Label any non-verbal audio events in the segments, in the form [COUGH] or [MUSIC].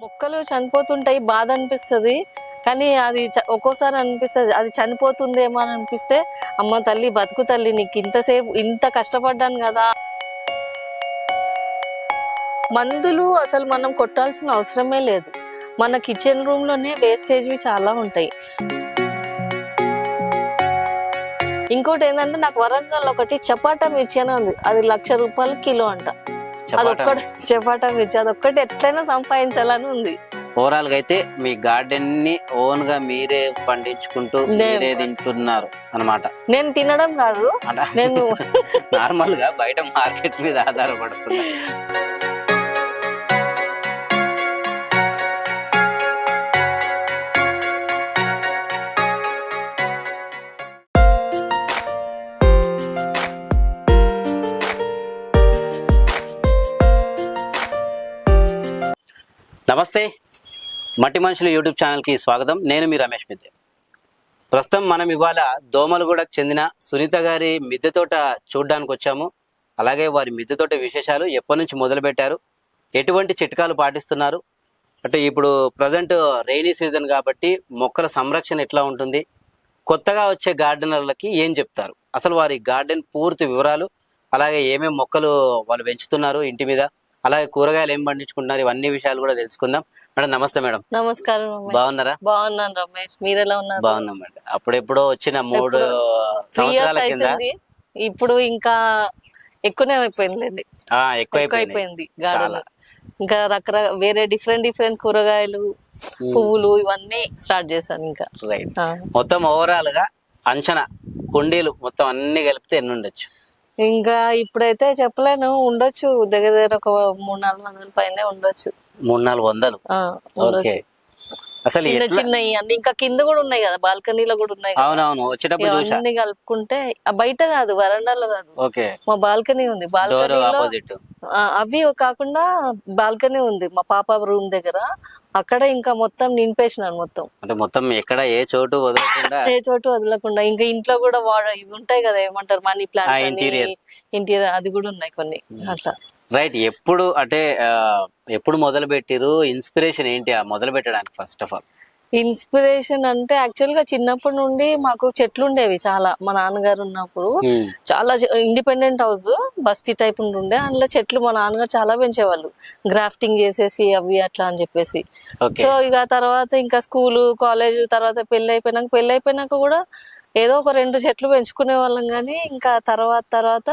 మొక్కలు చనిపోతుంటాయి బాధ అనిపిస్తుంది. కానీ అది చ- ఒక్కోసారి అనిపిస్తుంది అది చనిపోతుందేమో అని అనిపిస్తే అమ్మ తల్లి బతుకు తల్లి నీకు ఇంతసేపు ఇంత కష్టపడ్డాను కదా. మందులు అసలు మనం కొట్టాల్సిన అవసరమే లేదు. మన కిచెన్ రూమ్లోనే వేస్టేజ్వి చాలా ఉంటాయి. ఇంకోటి ఏంటంటే నాకు వరంగల్ ఒకటి చపాటా మిర్చి అని ఉంది. అది లక్ష రూపాయలు కిలో అంట. అదొక్కటి చపాటా మిర్చి అదొక్కటి ఎట్లయినా సంపాదించాలని ఉంది. ఓవరాల్గా అయితే మీ గార్డెన్ని ఓన్గా మీరే పండించుకుంటూ మీరే తింటున్నారు అన్నమాట. నేను తినడం కాదు. నేను [LAUGHS] నార్మల్గా బయట మార్కెట్ మీద ఆధారపడకుండా [LAUGHS] నమస్తే. మట్టి మనుషులు యూట్యూబ్ ఛానల్కి స్వాగతం. నేను మీ రమేష్ మిద్దె. ప్రస్తుతం మనం ఇవాళ దోమలగూడకు చెందిన సునీత గారి మిద్దె తోట చూడడానికి వచ్చాము. అలాగే వారి మిద్దె తోట విశేషాలు ఎప్పటి నుంచి మొదలుపెట్టారు ఎటువంటి చిట్కాలు పాటిస్తున్నారు అంటే ఇప్పుడు ప్రజెంట్ రెయినీ సీజన్ కాబట్టి మొక్కల సంరక్షణ ఎట్లా ఉంటుంది కొత్తగా వచ్చే గార్డెనర్లకి ఏం చెప్తారు అసలు వారి గార్డెన్ పూర్తి వివరాలు అలాగే ఏమేమి మొక్కలు వాళ్ళు పెంచుతున్నారు ఇంటి మీద అలాగే కూరగాయలు ఏం పండించుకుంటున్నారు? ఇవన్నీ విషయాలు కూడా తెలుసుకుందాం. మేడం నమస్తే మేడం. నమస్కారం బాగున్నారా? బాగున్నాను రమేష్. మీరు ఎలా ఉన్నారు? బాగున్నాం మేడం. అప్పుడెప్పుడో వచ్చిన మూడు సంవత్సరాల కింద ఇప్పుడు ఇంకా ఎక్కువనే ఎక్కువైపోయింది. అయిపోయింది గార్డెన్ చాలా. ఇంకా రకరకాల వేరే డిఫరెంట్ డిఫరెంట్ కూరగాయలు. పువ్వులు ఇవన్నీ స్టార్ట్ చేశాను ఇంకా. రైట్. మొత్తం ఓవరాల్గా అంచనా కుండీలు మొత్తం అన్ని కలిపితే ఎన్ని ఉండొచ్చు? ఇంకా ఇప్పుడైతే చెప్పలేను ఉండొచ్చు. దగ్గర దగ్గర ఒక మూడు నాలుగు వందల పైనే ఉండొచ్చు. మూడు నాలుగు వందలు ఓకే. అసలు చిన్న చిన్నవి అన్ని. ఇంకా కింద కూడా ఉన్నాయి కదా బాల్కనీలో కూడా ఉన్నాయి. అవునవును వచ్చేటప్పుడు ఇవన్నీ కలుపుకుంటే బయట కాదు వరండాలో కాదు. ఓకే. మా బాల్కనీ ఉంది. డోర్ బాల్కనీలో ఆపోజిట్ అవి కాకుండా బాల్కనీ ఉంది. మా పాప రూమ్ దగ్గర. అక్కడ ఇంకా మొత్తం నింపేసినాను మొత్తం. అంటే మొత్తం ఎక్కడ ఏ చోటు వదలకుండా ఏ చోటు వదలకుండా. ఇంకా ఇంట్లో కూడా వాడ ఇవి ఉంటాయి కదా ఏమంటారు మనీ interior. ఇంటీరియర్. అది కూడా ఉన్నాయి కొన్ని. అట్లా. రైట్. ఎప్పుడు అంటే ఎప్పుడు మొదలు పెట్టిరు ఇన్స్పిరేషన్ ఏంటి ఆ మొదలు పెట్టడానికి ఫస్ట్ ఆఫ్ ఆల్? ఇన్స్పిరేషన్ అంటే యాక్చువల్గా చిన్నప్పటి నుండి మాకు చెట్లు ఉండేవి చాలా. మా నాన్నగారు ఉన్నప్పుడు చాలా ఇండిపెండెంట్ హౌస్ బస్తీ టైప్ ఉండే. అందులో చెట్లు మా నాన్నగారు చాలా పెంచేవాళ్ళు. గ్రాఫ్టింగ్ చేసేసి అవి అట్లా అని చెప్పేసి. సో ఇక తర్వాత ఇంకా స్కూలు కాలేజ్ తర్వాత పెళ్ళి అయిపోయినాక పెళ్ళి అయిపోయినాక కూడా ఏదో ఒక రెండు చెట్లు పెంచుకునే వాళ్ళం కానీ ఇంకా తర్వాత తర్వాత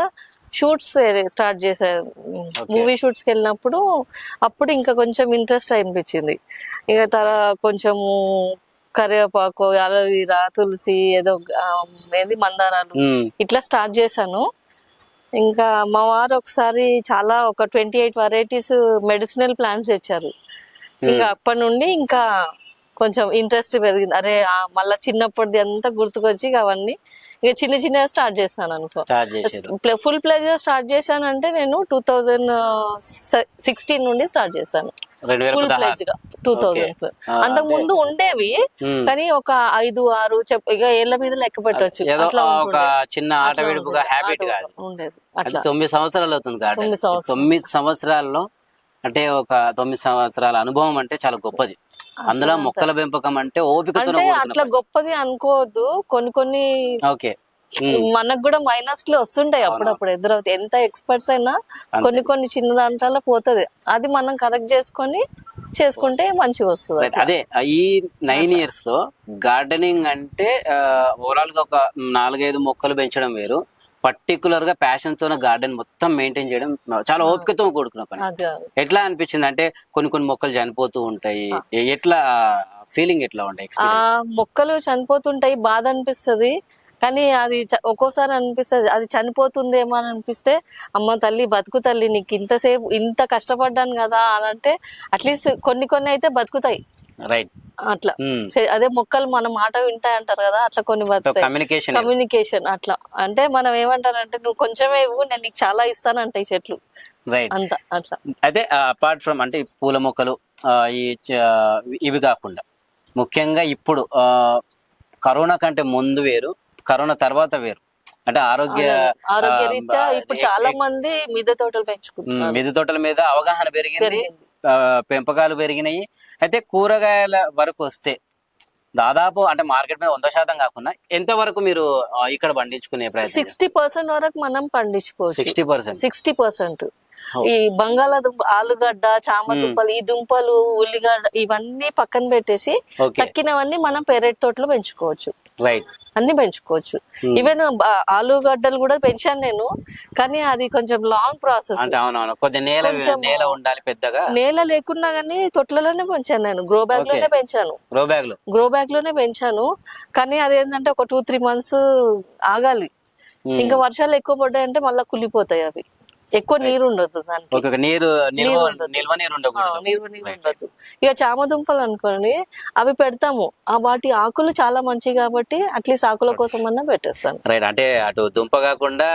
షూట్స్ స్టార్ట్ చేశారు మూవీ షూట్స్కి వెళ్ళినప్పుడు అప్పుడు ఇంకా కొంచెం ఇంట్రెస్ట్ అనిపించింది. ఇక తర కొంచెము కరివేపాకు అలవీరా తులసి ఏదో ఏది మందారాలు ఇట్లా స్టార్ట్ చేశాను. ఇంకా మా వారు ఒకసారి చాలా ఒక twenty eight varieties medicinal plants తెచ్చారు. ఇంకా అప్పటి నుండి ఇంకా కొంచెం ఇంట్రెస్ట్ పెరిగింది. అరే మళ్ళా చిన్నప్పటిది అంతా గుర్తుకొచ్చి ఇక అవన్నీ ఇక చిన్న చిన్నగా స్టార్ట్ చేశాను అనుకో. ఫుల్ ప్లేజ్గా స్టార్ట్ చేశానంటే నేను టూ థౌజండ్ సిక్స్టీన్ నుండి స్టార్ట్ చేశాను. ఫుల్ ప్లేజ్గా టూ థౌజండ్ అంతకు ముందు ఉండేవి ఉమ్. కానీ ఒక ఐదు ఆరు ఇక ఏళ్ళ మీద లెక్క ఉంటుండే. చిన్న ఆట. హ్యాబిట్ ఉండేది. అట్లా. తొమ్మిది సంవత్సరాలు అవుతుంది. తొమ్మిది సంవత్సరాల్లో అంటే ఒక తొమ్మిది సంవత్సరాల అనుభవం అంటే చాలా గొప్పది. అందులో మొక్కల పెంపకం అంటే ఓపికతో అంటే అట్లా గొప్పది అనుకోవద్దు. కొన్ని కొన్ని ఓకే. మనకు కూడా మైనస్లో వస్తుంటాయి అప్పుడప్పుడు ఎదురవుతాయి. ఎంత ఎక్స్పర్ట్స్ అయినా కొన్ని కొన్ని చిన్న దాంట్లో పోతది. అది మనం కరెక్ట్ చేసుకొని చేసుకుంటే మంచిగా వస్తుంది అదే ఈ నైన్ ఇయర్స్లో గార్డెనింగ్ అంటే ఓవరాల్గా ఒక నాలుగైదు మొక్కలు పెంచడం వేరు. పర్టికులర్గా ప్యాషన్తో గార్డెన్ మొత్తం మెయింటైన్ చేయడం చాలా ఓపికతో కూడుకున్న పని. ఎట్లా అనిపించింది? అంటే కొన్ని కొన్ని మొక్కలు చనిపోతూ ఉంటాయి. ఎట్లా ఫీలింగ్ ఎట్లా ఉంటాయి మొక్కలు చనిపోతుంటాయి బాధ అనిపిస్తది. కానీ అది ఒక్కోసారి అనిపిస్తది. అది చనిపోతుందేమో అని అనిపిస్తే అమ్మ తల్లి బతుకు తల్లి నీకు ఇంతసేపు ఇంత కష్టపడ్డాను కదా అని అంటే అట్లీస్ట్ కొన్ని కొన్ని అయితే బతుకుతాయి. రైట్ అట్లా. చే- అదే మొక్కలు మన మాట వింటాయి అంటారు కదా అట్లా కొన్ని కమ్యూనికేషన్ కమ్యూనికేషన్ అట్లా. అంటే మనం ఏమంటారంటే నువ్వు కొంచెమే ఇవ్వు నేను నీకు చాలా ఇస్తానంటాయి చెట్లు. రైట్ అంత అట్లా. అయితే అపార్ట్ ఫ్రమ్ అంటే పూల మొక్కలు ఈ ఇవి కాకుండా. ముఖ్యంగా ఇప్పుడు కరోనా కంటే ముందు వేరు కరోనా తర్వాత వేరు. అంటే ఆరోగ్య ఆరోగ్య ఆ, రీత్యా ఇప్పుడు చాలా మంది మిద్దె తోటలు ఉమ్, పెంచుకుంటున్నారు మిద్దె తోటల మీద అవగాహన పెరిగింది. పెంపకాలు పెరిగినాయి. అయితే కూరగాయల వరకు వస్తే దాదాపు అంటే మార్కెట్ మీద వంద శాతం కాకుండా ఎంత వరకు మీరు ఇక్కడ పండించుకునే ప్రయత్నం సిక్స్టీ పర్సెంట్ వరకు మనం పండించుకోవచ్చు. Sixty percent. Sixty percent. ఈ బంగాళాదుంప ఆలుగడ్డ చామ దుంపలు ఈ దుంపలు ఉల్లిగడ్డ ఇవన్నీ పక్కన పెట్టేసి తక్కినవన్నీ మనం పెరటి తోటలో పెంచుకోవచ్చు. రైట్. అన్ని పెంచుకోవచ్చు. ఈవెన్ ఆలుగడ్డలు కూడా పెంచాను నేను కానీ అది కొంచెం లాంగ్ ప్రాసెస్ నేల ఉండాలి పెద్దగా. నేల లేకున్నా కానీ తొట్లలోనే పెంచాను నేను. గ్రో బ్యాగ్లోనే పెంచాను. గ్రో బ్యాగ్లో. గ్రో బ్యాగ్లోనే పెంచాను. కానీ అదేంటంటే ఒక టూ త్రీ మంత్స్ ఆగాలి. Hmm. ఇంకా వర్షాలు ఎక్కువ పడ్డాయంటే మళ్ళీ కుళ్ళిపోతాయి అవి. ఎక్కువ నీరు ఉండదు దానికి. నీరు నిల్వ నీరు ఉండదు. నిల్వ నీరు ఉండదు ఇక చామ దుంపలు అనుకోండి అవి పెడతాము. ఆ వాటి ఆకులు చాలా మంచి కాబట్టి అట్లీస్ట్ ఆకుల కోసం అన్నా పెట్టేస్తాను. రైట్ అంటే అటు దుంప కాకుండా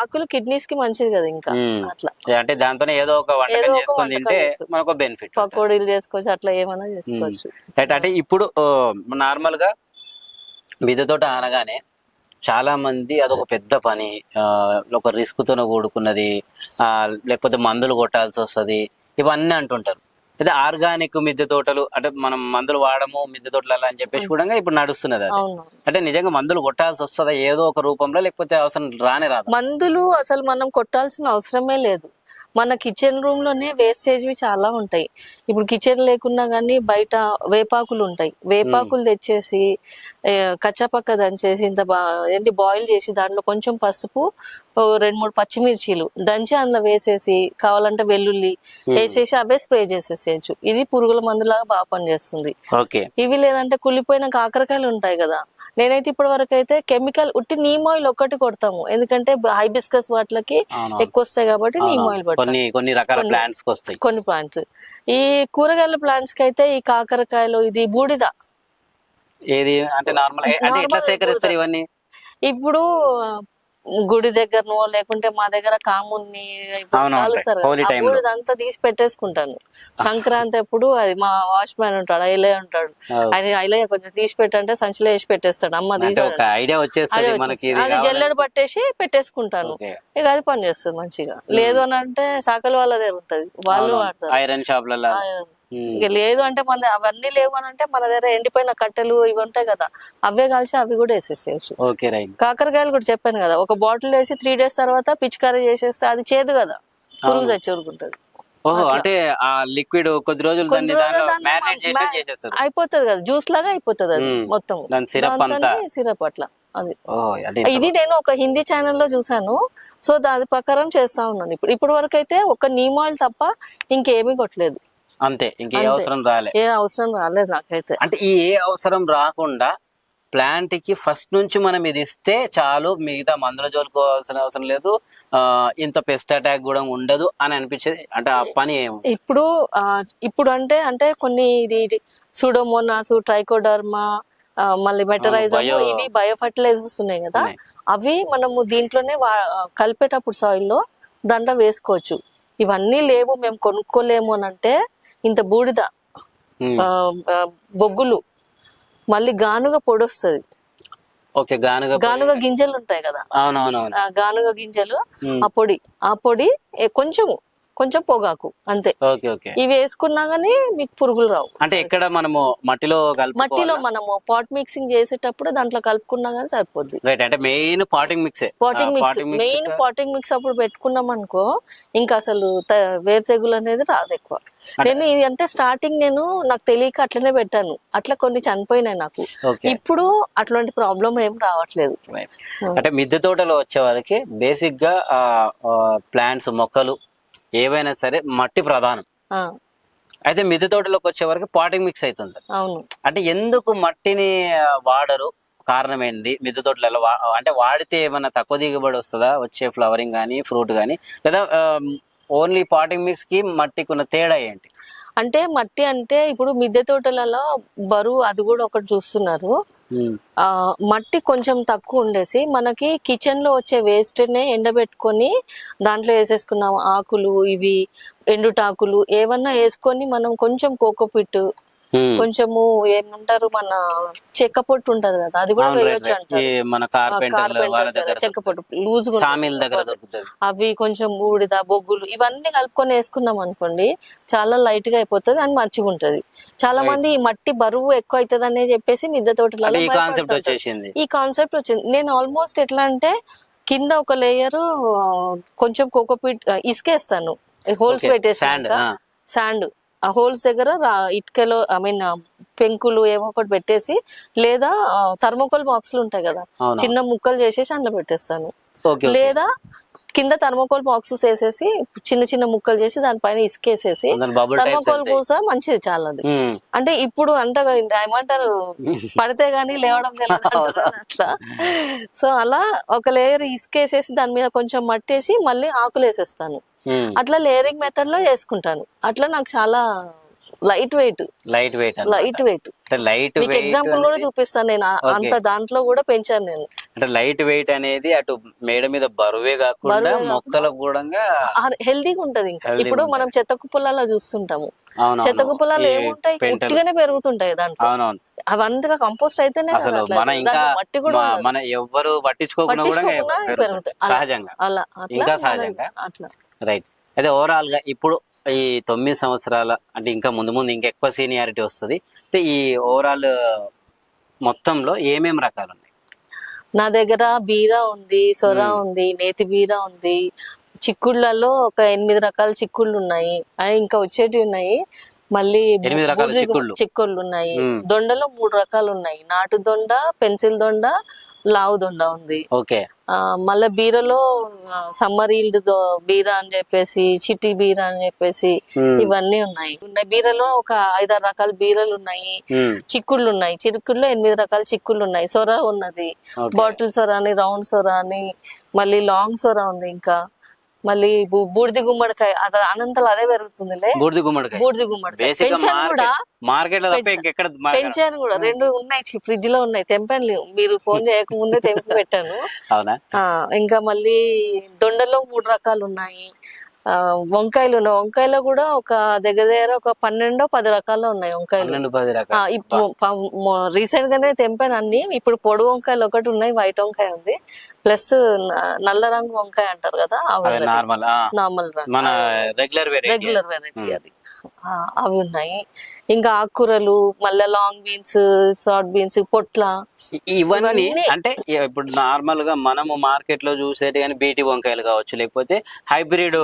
ఆకుల కిడ్నీస్కి మంచిది కదా ఇంకా. మ్మ్. అట్లా. అంటే దాంతోనే ఏదో ఒక వంటకం చేసుకొని తింటే. మనకు బెనిఫిట్ పకోడీలు చేసుకోవచ్చు అట్లా ఏమైనా చేసుకోవచ్చు. రైట్ అంటే ఇప్పుడు నార్మల్గా మిద్దె తోట అనగానే చాలా మంది అదొక పెద్ద పని. ఒక రిస్క్ తోనే కూడుకున్నది ఆ, లేకపోతే మందులు కొట్టాల్సి వస్తది ఇవన్నీ అంటుంటారు. అయితే ఆర్గానిక్ మిద్దె తోటలు అంటే మనం మందులు వాడము మిద్దె తోటలు అని చెప్పేసి కూడా ఇప్పుడు నడుస్తున్నది అది. అంటే నిజంగా మందులు కొట్టాల్సి వస్తుందా ఏదో ఒక రూపంలో లేకపోతే అవసరం రానే రాదు? మందులు అసలు మనం కొట్టాల్సిన అవసరమే లేదు. మన కిచెన్ రూమ్లోనే వేస్టేజ్వి చాలా ఉంటాయి. ఇప్పుడు కిచెన్ లేకున్నా కానీ బయట వేపాకులు ఉంటాయి. వేపాకులు తెచ్చేసి కచ్చాపక్క దంచేసి ఇంత బా ఏంటి బాయిల్ చేసి దాంట్లో కొంచెం పసుపు రెండు మూడు పచ్చిమిర్చీలు దంచి అందులో వేసేసి కావాలంటే వెల్లుల్లి వేసేసి అవే స్ప్రే చేసేసేయచ్చు. ఇది పురుగుల మందులాగా బాగా పనిచేస్తుంది. ఇవి లేదంటే కుళ్ళిపోయిన కాకరకాయలు ఉంటాయి కదా. నేనైతే ఇప్పటి వరకు అయితే కెమికల్ ఉట్టి నీమ్ ఆయిల్ ఒక్కటి కొడతాము. ఎందుకంటే హైబిస్కస్ వాటికి. ఎక్కువ వస్తాయి కాబట్టి నీమ్ ఆయిల్ పెడతాం కొన్ని కొన్ని రకాల ప్లాంట్స్ వస్తాయి. కొన్ని ప్లాంట్స్ ఈ కూరగాయల ప్లాంట్స్కి అయితే ఈ కాకరకాయలు ఇది బూడిద. ఏది? అంటే నార్మల్ అంటే ఎట్లా Normal సేకరిస్తారు ఇవన్నీ? ఇప్పుడు గుడి దగ్గరనో లేకుంటే మా దగ్గర. బూడిద అంతా తీసి పెట్టేసుకుంటాను. సంక్రాంతి అప్పుడు అది మా వాచ్ మ్యాన్ ఉంటాడు ఐలే ఉంటాడు. ఆయన ఐలయ్య కొంచెం తీసి పెట్టంటే సంచిలో వేసి పెట్టేస్తాడు అమ్మ అదే జల్లెడ పట్టేసి పెట్టేసుకుంటాను. ఇక అది పని చేస్తుంది మంచిగా. లేదు అని అంటే సాకలి వాళ్ళదే ఉంటది. వాళ్ళు వాడతారు. ఐరన్ షాప్లలో. ఇక లేదు అంటే మన అవన్నీ లేవు అని అంటే మన దగ్గర ఎండిపోయిన కట్టెలు ఇవి ఉంటాయి కదా అవే కలిసి అవి కూడా వేసేసేయచ్చు. Okay right. కాకరకాయలు కూడా చెప్పాను కదా ఒక బాటిల్ వేసి త్రీ డేస్ తర్వాత పిచికారీ చేసేస్తే అది చేదు కదా పురుగు చచ్చి ఊరుకుంటది ఓహో అంటే ఆ లిక్విడ్ కొద్ది రోజులు దాన్ని మ్యారినేట్ చేసి చేసేస్తారు. అయిపోతుంది కదా జ్యూస్ లాగా అయిపోతుంది అది. మొత్తం. దాని సిరప్ అంతా. సిరప్ అట్లా అది. ఇది నేను ఒక హిందీ ఛానల్లో చూసాను సో దాని ప్రకారం చేస్తా ఉన్నాను. ఇప్పుడు ఇప్పటి వరకు అయితే ఒక నీమ్ ఆయిల్ తప్ప ఇంకేమీ కొట్టలేదు. అంతే ఇంకే అవసరం రాలే. ఏ అవసరం రాలేదు నాకైతే. అంటే ఈ ఏ అవసరం రాకుండా ప్లాంట్కి ఫస్ట్ నుంచి మనం ఇది ఇస్తే చాలు మిగతా మందుల జోలుకోవాల్సిన అవసరం లేదు. ఇంత పెస్ట్ అటాక్ కూడా ఉండదు అని అనిపించేది. అంటే ఆ పని ఇప్పుడు ఇప్పుడు అంటే అంటే కొన్ని ఇది సుడోమోనాస్ ట్రైకోడర్మా మళ్ళీ మెటరైజర్ ఇవి బయో ఫర్టిలైజర్స్ ఉన్నాయి కదా. అవి మనము దీంట్లోనే కలిపేటప్పుడు soil లో దాంట్లో వేసుకోవచ్చు. ఇవన్నీ లేవు మేము కొనుక్కోలేము అని అంటే ఇంత బూడిద బొగ్గులు మళ్ళీ గానుగ పొడి వస్తుంది ఓకే గానుగ గానుగ గింజలు ఉంటాయి కదా. అవునవునవును. ఆ గానుగ గింజలు. ఆ పొడి ఆ పొడి కొంచెము కొంచెం పొగాకు అంతే. ఇవి వేసుకున్నా గానీ మీకు పురుగులు రావు. అంటే ఎక్కడ మనము మట్టిలో మట్టిలో మనము పాట్ మిక్సింగ్ చేసేటప్పుడు దాంట్లో కలుపుకున్నా గానీ సరిపోద్ది. రైట్ అంటే main potting మిక్సే. Potting mix main potting mix అప్పుడు పెట్టుకున్నాం అనుకో ఇంకా అసలు వేరు తెగులు అనేది రాదు ఎక్కువ. నేను ఇది అంటే స్టార్టింగ్ నేను నాకు తెలియక అట్లనే పెట్టాను. అట్లా కొన్ని చనిపోయినాయి నాకు. ఇప్పుడు అట్లాంటి ప్రాబ్లం ఏం రావట్లేదు. అంటే మిద్దె తోటలో వచ్చే వారికి బేసిక్గా ప్లాంట్స్ మొక్కలు ఏవైనా సరే మట్టి ప్రధానం. అయితే మిద్దె తోటలోకి వచ్చే వరకు పాటింగ్ మిక్స్ అవుతుంది అవును. అంటే ఎందుకు మట్టిని వాడరు? కారణం ఏంటి మిద్దె తోటలలో అంటే వాడితే ఏమన్నా తక్కువ దిగుబడి వస్తుందా? వచ్చే ఫ్లవరింగ్ కానీ ఫ్రూట్ కానీ లేదా ఓన్లీ పాటింగ్ మిక్స్కి మట్టికి ఉన్న తేడా ఏంటి? అంటే మట్టి అంటే ఇప్పుడు మిద్దె తోటలలో బరువు అది కూడా ఒకటి చూస్తున్నారు. మట్టి కొంచెం తక్కువ ఉండేసి మనకి కిచెన్లో వచ్చే వేస్ట్ నే ఎండబెట్టుకొని దాంట్లో వేసేసుకున్నాం ఆకులు ఇవి ఎండుటాకులు ఏమన్నా వేసుకొని మనం కొంచెం కోకోపిట్టు కొంచెము ఏమంటారు మన చెక్క పొట్టు ఉంటది కదా అది కూడా వేయొచ్చు అంటారు. చెక్క పొట్టు లూజ్ అవి కొంచెం బూడిద బొగ్గులు ఇవన్నీ కలుపుకొని వేసుకున్నాం అనుకోండి చాలా లైట్గా అయిపోతుంది అని మంచిగా ఉంటది. చాలా మంది ఈ మట్టి బరువు ఎక్కువ అవుతుంది అని చెప్పేసి మిద్దె తోటలలో ఈ కాన్సెప్ట్ వచ్చింది. నేను ఆల్మోస్ట్ ఎట్లా అంటే కింద ఒక లేయర్ కొంచెం కోకోపీట్ ఇసుకేస్తాను. హోల్స్ Okay, పెట్టేసి sand, ఆ. శాండ్ ఆ హోల్స్ దగ్గర ఇటుకలో ఐ మీన్ పెంకులు ఏవో ఒకటి పెట్టేసి లేదా థర్మోకోల్ బాక్సులు ఉంటాయి కదా. చిన్న ముక్కలు చేసేసి అందులో పెట్టేస్తాను లేదా కింద థర్మోకోల్ బాక్సెస్ వేసేసి చిన్న చిన్న ముక్కలు చేసి దానిపైన ఇసుకేసేసి థర్మోకోల్ పూస మంచిది చాలా అది అంటే ఇప్పుడు అంట ఏమంటారు పడితే గానీ లేవడం తెలియదు అట్లా. సో అలా ఒక లేయర్ ఇసుకేసేసి దాని మీద కొంచెం మట్టేసి మళ్ళీ ఆకులు వేసేస్తాను అట్లా లేయరింగ్ మెథడ్లో చేసుకుంటాను అట్లా నాకు చాలా light weight. Light weight light weight. Light మీకు ఎగ్జాంపుల్ కూడా చూపిస్తాను నేను. అంత దాంట్లో కూడా పెంచాను నేను. అంటే లైట్ వెయిట్ అనేది అటు మేడ మీద బరువే కాకుండా మొక్కలకు కూడా హెల్దీగా ఉంటది ఇంకా. ఇప్పుడు మనం చెత్త కుప్పలలో చూస్తుంటాము. చెత్త కుప్పలలో ఏముంటాయి? పెంటలు. ఉట్టిగానే పెరుగుతుంటాయి దాంట్లో. అవంతగా కంపోస్ట్ అయితేనే మట్టి కూడా. మన ఎవ్వరు పట్టించుకోకుండా కూడా. పెరుగుతాయి. అలా- సహజంగా. అలా. అట్లా ఇంకా మనం- సహజంగా? అట్లా. రైట్. అయితే ఓవరాల్గా ఇప్పుడు ఈ తొమ్మిది సంవత్సరాల అంటే ఇంకా ముందు ముందు ఇంకా ఎక్కువ సీనియారిటీ వస్తుంది. అయితే ఈ ఓవరాల్ మొత్తంలో ఏమేమి రకాలు ఉన్నాయి? నా దగ్గర బీరా ఉంది సొర ఉంది నేతి బీరా ఉంది. చిక్కుళ్ళలో ఒక ఎనిమిది రకాల చిక్కుళ్ళు ఉన్నాయి. అవి ఇంకా వచ్చేటివి ఉన్నాయి. మళ్ళీ ఎనిమిది రకాల చిక్కుళ్ళు. చిక్కుళ్ళు ఉన్నాయి. దొండలో మూడు రకాలు ఉన్నాయి నాటు దొండ పెన్సిల్ దొండ లావు దొండ ఉంది ఓకే ఆ, మళ్ళా బీరలో సమ్మర్ ఈల్డ్ బీరా అని చెప్పేసి చిట్టి బీరా అని చెప్పేసి. ఇవన్నీ ఉన్నాయి ఉన్నాయి బీరలో ఒక ఐదారు రకాల బీరలు ఉన్నాయి. చిక్కుళ్ళు ఉన్నాయి చిక్కుళ్ళు ఎనిమిది రకాల చిక్కుళ్ళు ఉన్నాయి సొర ఉన్నది. బాటిల్ సొర అని రౌండ్ సొర అని మళ్ళీ లాంగ్ సొర ఉంది ఇంకా మళ్ళీ బూడిది గుమ్మడికాయ అది అనంతలు అదే పెరుగుతుందిలే. బూడిద గుమ్మడికాయ. బూడిది గుమ్మడికాయ. కూడా. మార్కెట్లో కూడా. రెండు ఉన్నాయి ఫ్రిడ్జ్లో ఉన్నాయి. తెంపాను. మీరు ఫోన్ చేయక ముందే తెంపి పెట్టాను. అవునా? ఇంకా మళ్ళీ దొండలో మూడు రకాలు ఉన్నాయి. వంకాయలు ఉన్నాయి. వంకాయలో కూడా ఒక దగ్గర దగ్గర ఒక పన్నెండో పది రకాలు ఉన్నాయి వంకాయలు. పది ఇప్పుడు రీసెంట్ గానే తెంపాను అన్ని. ఇప్పుడు పొడి వంకాయలు ఒకటి ఉన్నాయి వైట్ వంకాయ ఉంది. ప్లస్ నల్ల రంగు వంకాయ అంటారు కదా నార్మల్ నార్మల్ మన రెగ్యులర్ వెరైటీ రెగ్యులర్ వెరైటీ అది. అవి ఉన్నాయి. ఇంకా ఆకుకూరలు మళ్ళీ లాంగ్ బీన్స్ షార్ట్ బీన్స్ పొట్ల. ఇవన్నీ- అంటే ఇప్పుడు నార్మల్గా మనము మార్కెట్లో చూసేది కానీ బీటి వంకాయలు కావచ్చు లేకపోతే హైబ్రిడ్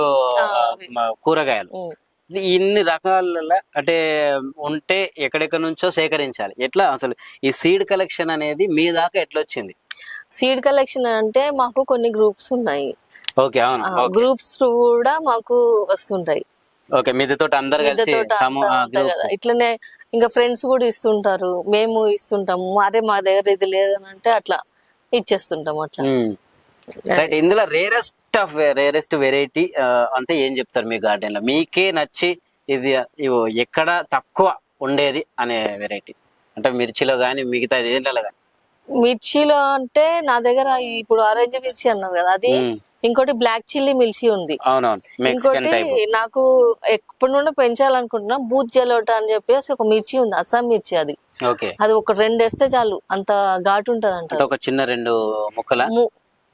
కూరగాయలు. ఇన్ని రకాల అంటే ఉంటే ఎక్కడెక్కడ నుంచో సేకరించాలి. ఎట్లా? అసలు ఈ సీడ్ కలెక్షన్ అనేది మీ దాకా ఎట్లా వచ్చింది సీడ్ కలెక్షన్ అంటే మాకు కొన్ని గ్రూప్స్ ఉన్నాయి. ఓకే అవును. గ్రూప్స్ కూడా మాకు వస్తుంటాయి. ఓకే మీతో అందరు కలిసి ఇట్లనే ఇంకా ఫ్రెండ్స్ కూడా ఇస్తుంటారు. మేము ఇస్తుంటాము. అరే మా దగ్గర ఇది లేదని అంటే అట్లా ఇచ్చేస్తుంటాం అట్లా. రైట్ ఇందులో రేరెస్ట్ ఆఫ్ రేరెస్ట్ వెరైటీ అంటే ఏం చెప్తారు మీ గార్డెన్లో మీకే నచ్చి ఇది ఇవో ఎక్కడ తక్కువ ఉండేది అనే వెరైటీ అంటే మిర్చిలో కానీ మిగతా దేంట్లో కానీ మిర్చిలో అంటే నా దగ్గర ఇప్పుడు ఆరెంజ్ మిర్చి అన్నారు కదా అది ఇంకోటి బ్లాక్ చిల్లీ మిర్చి ఉంది. ఇంకోటి నాకు ఎప్పటి నుండి పెంచాలనుకుంటున్నా బూత్ జలోటా అని చెప్పేసి ఒక మిర్చి ఉంది అస్సాం మిర్చి అది. ఓకే. అది ఒక రెండు వేస్తే చాలు అంత ఘాటు ఉంటది అంట ఒక చిన్న రెండు ముక్కల?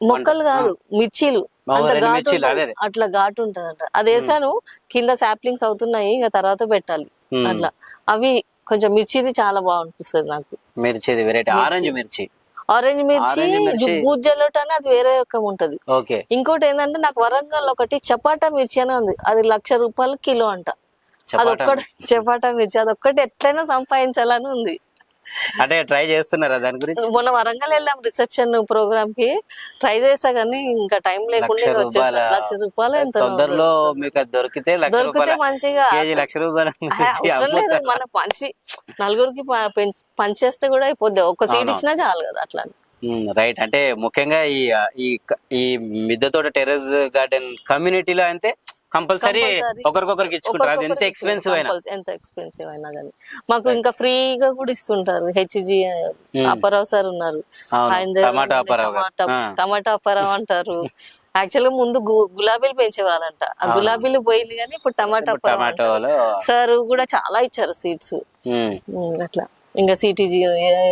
మొక్కలు కాదు మిర్చీలు. అంత రెండు ఘాటు ఉంటది. అట్లా ఘాటు ఉంటదంట. అది వేసాను కింద సాప్లింగ్స్ అవుతున్నాయి ఇంకా తర్వాత పెట్టాలి. అట్లా. అవి కొంచెం మిర్చిది చాలా బాగుంటుంది నాకు. మిర్చిది వెరైటీ ఆరెంజ్ మిర్చి. ఆరెంజ్ మిర్చి ఆరెంజ్ మిర్చి. బూత్ జలోటా అని అది వేరే రకం ఉంటది. ఓకే. ఇంకోటి ఏంటంటే నాకు వరంగల్ ఒకటి చపాటా మిర్చి అని ఉంది. అది లక్ష రూపాయలు కిలో అంట. అది చపాటా ఒక్కటి చపాటా మిర్చి. అది ఒక్కటి ఎట్లయినా సంపాదించాలని ఉంది. అంటే ట్రై చేస్తున్నారా దాని గురించి? మొన్న వరంగల్ వెళ్ళాం రిసెప్షన్ ప్రోగ్రామ్కి. ట్రై చేసా కానీ ఇంకా టైం లేకుండా లక్ష వచ్చేసా. రూపాయల? లక్ష రూపాయలు ఎంత తొందరలో మీకు అది దొరికితే దొరికితే మంచిగా లక్ష రూపాయల అవసరం లేదు. మన పంచి నలుగురికి ప- పెంచ్- పంచేస్తే కూడా అయిపోద్ది. ఒక సీట్. ఇచ్చినా చాలు కదా అట్లా. రైట్. అంటే ముఖ్యంగా ఈ ఈ ఈ మిద్దె తోట టెర్రస్ గార్డెన్ కమ్యూనిటీలో అయితే కంపల్సరీ. ఒకరికొకరికి ఇచ్చుకుంటారు. అది ఎంత ఎక్స్పెన్సివ్ అయినా. ఎంత ఎక్స్పెన్సివ్ అయినా కానీ మాకు ఇంకా ఫ్రీగా కూడా ఇస్తుంటారు. హెచ్జి అప్పారావు సార్ ఉన్నారు. టమాటా గారు. టమాటా అంటారు. [LAUGHS] యాక్చువల్గా ముందు గులాబీలు పెంచేవాళ్ళంట. ఆ. గులాబీలు పోయింది కానీ ఇప్పుడు టమాటా సార్ కూడా చాలా ఇచ్చారు సీట్స్ ఉమ్, అట్లా. ఇంకా సిటీజీ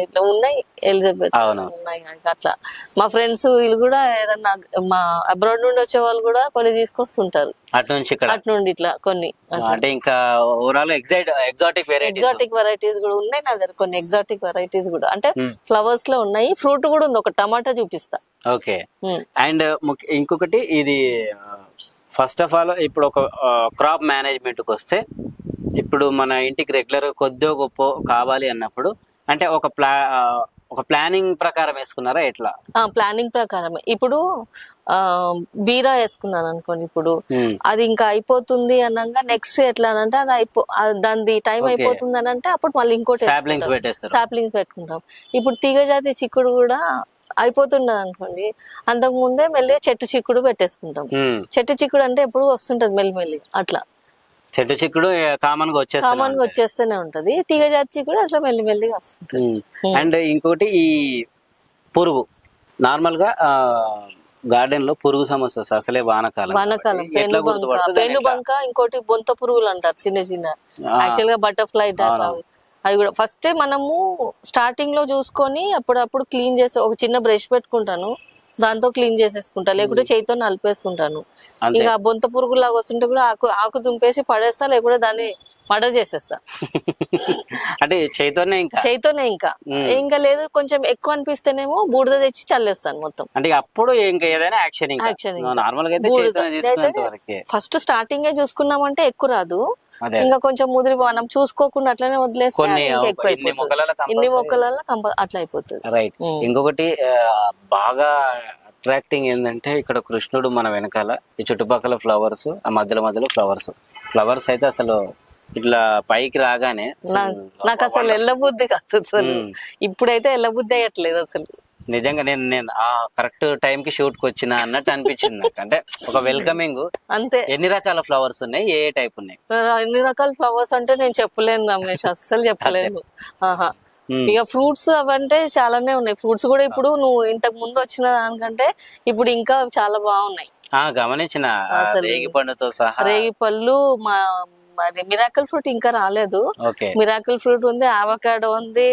ఇట్లా ఉన్నాయి ఎలిజబెత్. ఉన్నాయి అట్లా. మా ఫ్రెండ్స్ వీళ్ళు కూడా ఏదన్నా మా అబ్రాడ్ నుండి వచ్చే వాళ్ళు కూడా కొన్ని తీసుకొస్తుంటారు. అటు నుంచి ఇక్కడ? అటు నుండి ఇట్లా కొన్ని అంటే ఇంకా overall excite exotic varieties exotic varieties కూడా ఉన్నాయి నా దగ్గర కొన్ని ఎగ్జాటిక్ వెరైటీస్ కూడా. అంటే Hmm. ఫ్లవర్స్లో ఉన్నాయి ఫ్రూట్ కూడా ఉంది ఒక టమాటా చూపిస్తా. ఓకే. Hmm. అండ్ ఇంకొకటి ఇది ఫస్ట్ ఆఫ్ ఆల్ ఇప్పుడు ఒక క్రాప్ మేనేజ్మెంట్కి వస్తే ఇప్పుడు మన ఇంటికి రెగ్యులర్ కొద్దిగా గొప్ప కావాలి అన్నప్పుడు అంటే ఒక ప్లా ఒక ప్లానింగ్ ప్రకారం వేసుకున్నారా ఎట్లా? ప్లానింగ్ ప్రకారమే. ఇప్పుడు ఆ బీరా వేసుకున్నాను అనుకోండి ఇప్పుడు. అది ఇంకా అయిపోతుంది అనగా నెక్స్ట్ ఎట్లా అంటే అది అయిపో దాని టైం. అయిపోతుంది అని అంటే అప్పుడు మళ్ళీ ఇంకోటి సాప్లింగ్స్ పెట్టుకుంటాం. ఇప్పుడు తీగజాతి చిక్కుడు కూడా అయిపోతున్నది అనుకోండి. అంతకు ముందే మెల్లి చెట్టు చిక్కుడు పెట్టేసుకుంటాం. చెట్టు చిక్కుడు అంటే ఎప్పుడు వస్తుంటది మెల్లిమెల్లి అట్లా. చెట్టు చిక్కుడు కామన్గా వచ్చేస్తుంది కామన్గా వచ్చేస్తూనే ఉంటది. తీగజాతి చిక్కుడు అట్లా మెల్లిమెల్లిగా వస్తుంది అండ్ ఇంకోటి ఈ పురుగు. నార్మల్గా గార్డెన్లో పురుగు సమస్య వస్తుంది అసలే వానకాలం వానకాలం. పెను బంక ఇంకోటి బొంత పురుగులు అంటారు చిన్న చిన్న. యాక్చువల్గా బటర్ఫ్లై టైప్ అవి కూడా ఫస్ట్ మనము స్టార్టింగ్లో చూసుకొని అప్పుడప్పుడు క్లీన్ చేసి ఒక చిన్న బ్రష్ పెట్టుకుంటాను. దాంతో క్లీన్ చేసేసుకుంటా. లేకుంటే చేయితో నలిపేస్తుంటాను. ఇక బొంత పురుగు లాగా వస్తుంటే కూడా ఆకు ఆకు తుంపేసి పడేస్తా లేకుంటే దాన్ని మర్డర్ చేసేస్తా. [LAUGHS] అంటే చైతన్యం ఇంకా? చేయితోనే ఇంకా. ఇంకా లేదు కొంచెం ఎక్కువ అనిపిస్తేనేమో బూడిద తెచ్చి చల్లేస్తాను మొత్తం. అంటే అప్పుడు ఇంకా ఏదైనా యాక్షన్. నార్మల్గా అయితే ఫస్ట్ స్టార్టింగ్ చూసుకున్నామంటే ఎక్కువ రాదు. ఇంకా కొంచెం ముదిరి మనం చూసుకోకుండా అట్లనే వదిలేస్తే ఎక్కువ ఇన్ని మొక్కలలో అట్లా అయిపోతుంది. రైట్. ఇంకొకటి బాగా అట్రాక్టింగ్ ఏంటంటే ఇక్కడ కృష్ణుడు మన వెనకాల ఈ చుట్టుపక్కల ఫ్లవర్స్ ఆ మధ్యలో మధ్యలో ఫ్లవర్స్ ఫ్లవర్స్ అయితే అసలు ఇట్లా పైకి రాగానే నాకు అసలు ఎల్లబుద్ధి కాదు అసలు. ఇప్పుడైతే ఎల్లబుద్ధి అయ్యట్లేదు అసలు. నిజంగా నేను నేను ఆ కరెక్ట్ టైం కి షూట్కి వచ్చిన అన్నట్టు అనిపించింది నాకు. అంటే ఒక [LAUGHS] వెల్కమింగ్. అంతే. ఎన్ని రకాల ఫ్లవర్స్ ఉన్నాయి? ఏ టైప్ ఉన్నాయి? ఎన్ని రకాల ఫ్లవర్స్ అంటే నేను చెప్పలేను రమేష్ అస్సలు చెప్పలేను. ఆహా. ఇక ఫ్రూట్స్ అవంటే చాలానే ఉన్నాయి. ఫ్రూట్స్ కూడా ఇప్పుడు నువ్వు ఇంతకు ముందు వచ్చిన దానికంటే ఇప్పుడు ఇంకా చాలా బాగున్నాయి. ఆ గమనించిన. రేగి పండుతో సహా. రేగి పళ్ళు మా మరి మిరాకల్ ఫ్రూట్ ఇంకా రాలేదు. మిరాకిల్ ఫ్రూట్ ఉంది ఆవకాడో ఉంది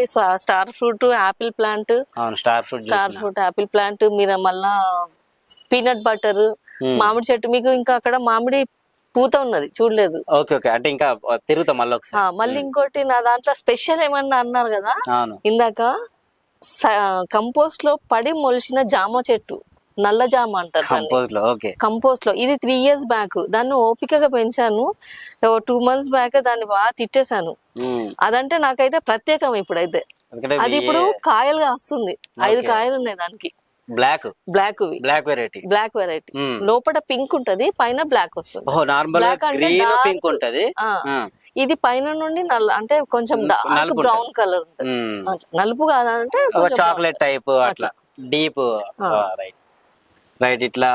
star fruit apple plant. Star fruit star fruit apple plant మీరు మళ్ళా పీనట్ బటర్ మామిడి చెట్టు. మీకు ఇంకా అక్కడ మామిడి పూత ఉన్నది చూడలేదు. Okay okay. అంటే ఇంకా తిరుగుతాం మళ్ళీ ఒకసారి. మళ్ళీ ఇంకోటి నా దాంట్లో స్పెషల్ ఏమన్నా అన్నారు కదా? ఇందాక కంపోస్ట్లో పడి మొలిచిన జామ చెట్టు. నల్ల జామ అంటారు కంపోస్ట్లో ఇది త్రీ ఇయర్స్ బ్యాక్ దాన్ని ఓపికగా పెంచాను. టూ మంత్స్ బ్యాక్ దాన్ని బాగా తిట్టేశాను. అదంటే నాకైతే ప్రత్యేకం ఇప్పుడైతే. అది ఇప్పుడు కాయలుగా వస్తుంది. ఐదు కాయలు ఉన్నాయి దానికి. Black black black variety black variety లోపల పింక్ ఉంటది పైన బ్లాక్ వస్తుంది. Normal green. పింక్ ఉంటది. ఇది పైన నుండి నల్ల అంటే కొంచెం డార్క్ బ్రౌన్ కలర్. నలుపు కాదంటే చాక్లెట్ టైప్ అట్లా. డీప్ రైట్ రైట్ ఇట్లా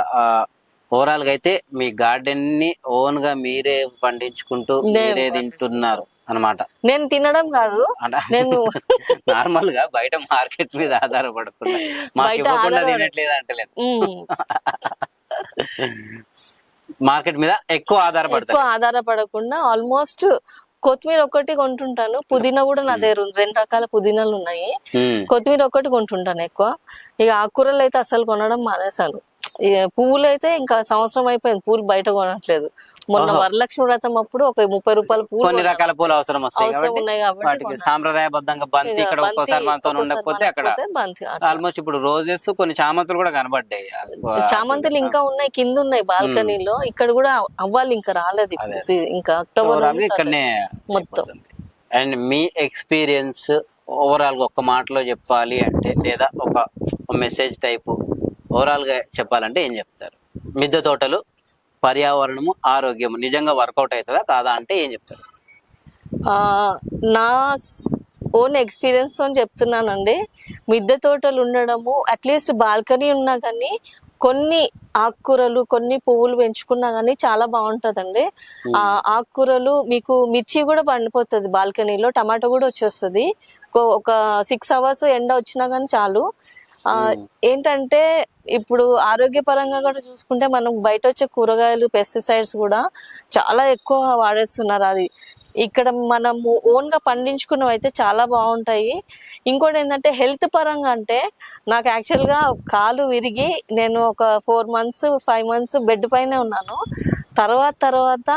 ఓవరాల్గా అయితే మీ గార్డెన్ని ఓన్గా మీరే పండించుకుంటూ మీరే తింటున్నారు అన్నమాట. నేను తినడం కాదు. నేను [LAUGHS] నార్మల్గా బయట మార్కెట్ మీద ఆధారపడకుండా [LAUGHS] మాకు బయట ఇవ్వకుండా ఆధారపడ- తినట్లేదు అంటలేదు. [LAUGHS] మార్కెట్ మీద ఎక్కువ ఆధారపడతారు ఎక్కువ ఆధారపడకుండా ఆల్మోస్ట్ కొత్తిమీర ఒకటి కొంటుంటాను. పుదీనా కూడా నా దగ్గర ఉంది. రెండు రకాల పుదీనాలు ఉన్నాయి. కొత్తిమీర ఒకటి కొంటుంటాను ఎక్కువ. ఇక ఆకుకూరలు అయితే అసలు కొనడం మానేశాను. పువ్వులు అయితే ఇంకా సంవత్సరం అయిపోయింది పూలు బయట కొనట్లేదు మొన్న. వరలక్ష్మి వ్రతం అప్పుడు ఒక ముప్పై రూపాయల పూలు కొన్ని. రకాల పూలు అవసరం వస్తాయి కాబట్టి. సాంప్రదాయబద్ధంగా బంతి ఇక ఇక్కడ ఒక్కోసారి మనతో ఉండకపోతే అక్కడ. ఆల్మోస్ట్ ఇప్పుడు రోజెస్ కొన్ని చామంతులు కూడా కనబడ్డాయి చామంతులు ఇంకా ఉన్నాయి కింద ఉన్నాయి బాల్కనీలో ఇక్కడ కూడా అవ్వాలి ఇంకా రాలేదు. ఇంకా అక్టోబర్ ఇక్కడనే మొత్తం అండ్ మీ ఎక్స్పీరియన్స్ ఓవరాల్గా ఒక్క మాటలో చెప్పాలి అంటే లేదా ఒక మెసేజ్ టైపు ఓవరాల్గా చెప్పాలంటే ఏం చెప్తారు? మిద్దె తోటలు పర్యావరణము ఆరోగ్యము నిజంగా వర్కౌట్ అవుతుందా కాదా అంటే ఏం చెప్తారు? నా ఓన్ ఎక్స్పీరియన్స్తో చెప్తున్నానండి. మిద్దె తోటలు ఉండడము అట్లీస్ట్ బాల్కనీ ఉన్నా కానీ కొన్ని ఆకుకూరలు కొన్ని పువ్వులు పెంచుకున్నా కానీ చాలా బాగుంటదండి. ఆ ఆకుకూరలు మీకు మిర్చి కూడా పండిపోతుంది బాల్కనీలో టమాటో కూడా వచ్చేస్తుంది. ఒక- సిక్స్ అవర్స్ ఎండ వచ్చినా కానీ చాలు. ఏంటంటే ఇప్పుడు ఆరోగ్యపరంగా కూడా చూసుకుంటే మనం బయట వచ్చే కూరగాయలు పెస్టిసైడ్స్ కూడా చాలా ఎక్కువ వాడేస్తున్నారు అది. ఇక్కడ మనము ఓన్గా పండించుకున్నవి అయితే చాలా బాగుంటాయి. ఇంకోటి ఏంటంటే హెల్త్ పరంగా అంటే నాకు యాక్చువల్గా కాలు విరిగి నేను ఒక four months five months bed పైనే ఉన్నాను. తర్వాత తర్వాత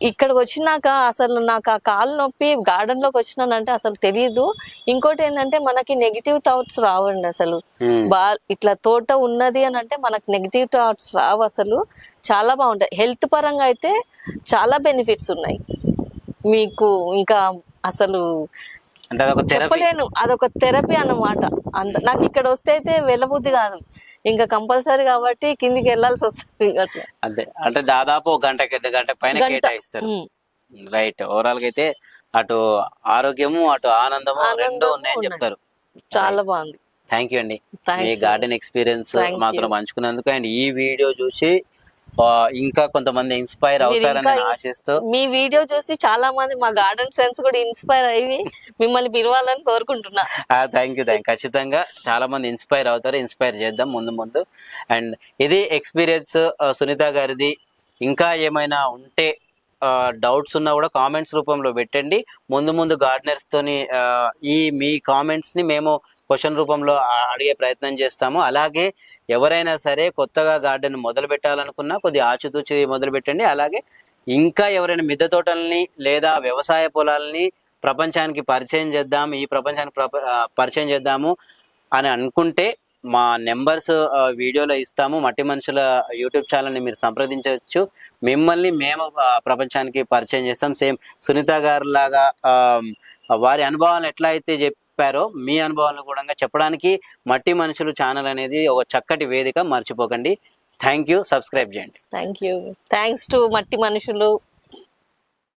ఇక్కడికి వచ్చినాక అసలు నాకు ఆ కాలు నొప్పి గార్డెన్లోకి వచ్చినానంటే అసలు తెలియదు ఇంకోటి ఏంటంటే మనకి నెగిటివ్ థాట్స్ రావండి అసలు. బా ఇట్లా తోట ఉన్నది అని అంటే మనకు నెగిటివ్ థాట్స్ రావు అసలు. చాలా బాగుంటాయి. హెల్త్ పరంగా అయితే చాలా బెనిఫిట్స్ ఉన్నాయి. మీకు ఇంకా అసలు అంటే అదొక థెరపీ చెప్పలేను. అదొక థెరపీ అన్నమాట. అంత నాకు ఇక్కడ వస్తే అయితే వెళ్ళబుద్ధి కాదు. ఇంకా కంపల్సరీ కాబట్టి కిందికి వెళ్ళాల్సి వస్తుంది అంతే. అంటే దాదాపు ఒక గంట గంట పైన. కేటాయిస్తారు. రైట్ ఓవరాల్గా అయితే అటు ఆరోగ్యము అటు ఆనందము రెండు ఉన్నాయని ఉన్నాయి. చెప్తారు. చాలా బాగుంది. థ్యాంక్ యూ అండి. మీ గార్డెన్ ఎక్స్పీరియన్స్ మాత్రం. పంచుకున్నందుకు అండ్ ఈ వీడియో చూసి ఇంకా కొంతమంది ఇన్స్పైర్ అవుతారని ఆశిస్తూ. మీ వీడియో చూసి చాలా మంది మా గార్డెన్ ఫ్రెండ్స్ కూడా ఇన్స్పైర్ అయ్యి మిమ్మల్ని పిలవాలని కోరుకుంటున్నా. థ్యాంక్ యూ థ్యాంక్ ఖచ్చితంగా చాలా మంది ఇన్స్పైర్ అవుతారు ఇన్స్పైర్ చేద్దాం ముందు ముందు. అండ్ ఇది ఎక్స్పీరియన్స్ సునీత గారిది. ఇంకా ఏమైనా ఉంటే డౌట్స్ ఉన్నా కూడా కామెంట్స్ రూపంలో పెట్టండి. ముందు ముందు గార్డెనర్స్తోని ఈ మీ కామెంట్స్ని మేము క్వశ్చన్ రూపంలో అడిగే ప్రయత్నం చేస్తాము. అలాగే ఎవరైనా సరే కొత్తగా గార్డెన్ మొదలు పెట్టాలనుకున్నా కొద్దిగా ఆచితూచి మొదలు పెట్టండి. అలాగే ఇంకా ఎవరైనా మిద్దె తోటల్ని లేదా వ్యవసాయ పొలాల్ని ప్రపంచానికి పరిచయం చేద్దాం ఈ ప్రపంచానికి ప్రప- పరిచయం చేద్దాము అని అనుకుంటే మా నెంబర్స్ వీడియోలో ఇస్తాము. మట్టి మనుషుల యూట్యూబ్ ఛానల్ని మీరు సంప్రదించవచ్చు. మిమ్మల్ని మేము ప్రపంచానికి పరిచయం చేస్తాం. సేమ్ సునీత గారు లాగా వారి అనుభవాలు ఎట్లా అయితే చెప్పారో మీ అనుభవాలను కూడా చెప్పడానికి మట్టి మనుషులు ఛానల్ అనేది ఒక చక్కటి వేదిక. మర్చిపోకండి. Thank you. సబ్స్క్రైబ్ చేయండి. Thank you. థ్యాంక్స్ టు మట్టి మనుషులు.